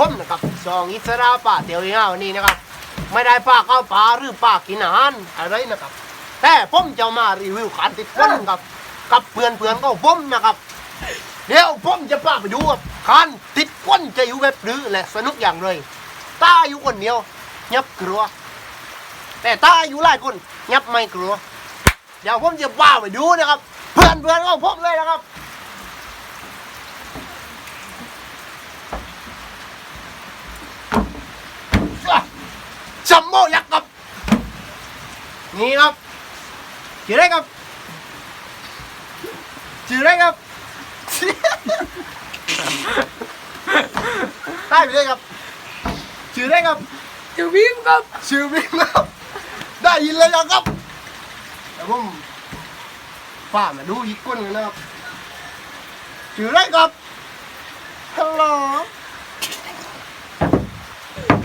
ผมนะครับซองอิสระป่าเตียวเองวันนี้นะครับ ไม่ได้ป้าเข้าป่าหรือป้ากินอาหารอะไรนะครับ แต่ผมจะมารีวิวการติดก้นครับ กับเพื่อนเพื่อนๆของผมนะครับ เดี๋ยวผมจะพาไปดูครับการติดก้นจะอยู่แบบหรือและสนุกอย่างไรตาอยู่คนเดียวยับกลัว แต่ตาอยู่หลายคนยับไม่กลัว เดี๋ยวผมจะพาไปดูนะครับ เพื่อนเพื่อนๆของผมเลยนะครับ จัมโบ้ยักษ์ครับ นี่ครับชื่ออะไรครับชื่ออะไรครับได้ไปเลยครับชื่ออะไรครับจะวิ่งครับชื่อบิ๊กครับได้ยินเลยนะครับเดี๋ยวผมป้ามาดูอีกคนหนึงนะครับชื่ออะไรครับฮัลโหล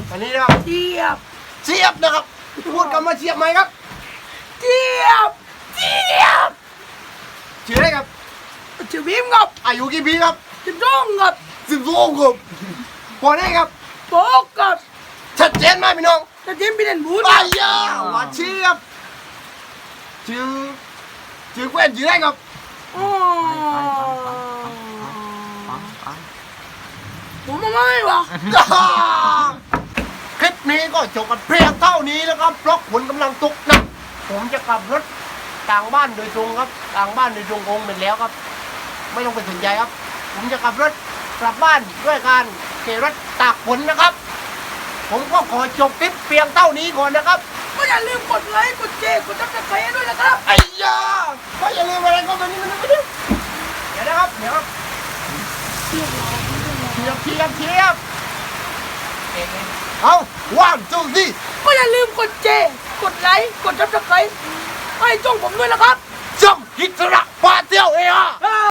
อันนี้นะครับเจียบเชียบนะครับพูดคำว่าเชียบไหมครับ เจียบเจียบชื่ออะไรครับจะวิ่งครับอายุกี่ปีครับจะร้องครับสิบสองครับพอได้ครับโป๊กครับชัดเจนไหมพี่น้องจะจิ้มไปเด่นบูธไปยาว่าเชียบชื่อชื่อแควนชื่ออะไรครับอ๋อผมมาไม่วะคลิปนี้ก็จบกันเพียงเท่านี้นะครับเพราะฝนกำลังตกหนักผมจะ ขับรถต่างบ้านโดยตรงครับ ต่างบ้านโดยตรงคงเป็นแล้วครับ ไม่ต้องไปสนใจครับ ผมจะขับรถกลับบ้านด้วยการขี่รถตากฝนนะครับ ผมก็ขอจบคลิปเพียงเท่านี้ก่อนนะครับ ก็อย่าลืมกดไลค์ กดแชร์ กดซับสไครต์ด้วยนะครับไอ้ยาก็อย่าลืมอะไรก็ตอนนี้มันไม่ได้เดี๋ยวนะครับ เดี๋ยวครับเทียบเทียบเทียบเอาวันจูดี้ก็ อย่าลืมกดเจ กดไลค์ กดซับสไครต์ให้ช่องผมด้วยนะครับจงฮิตระปาเตียวเออ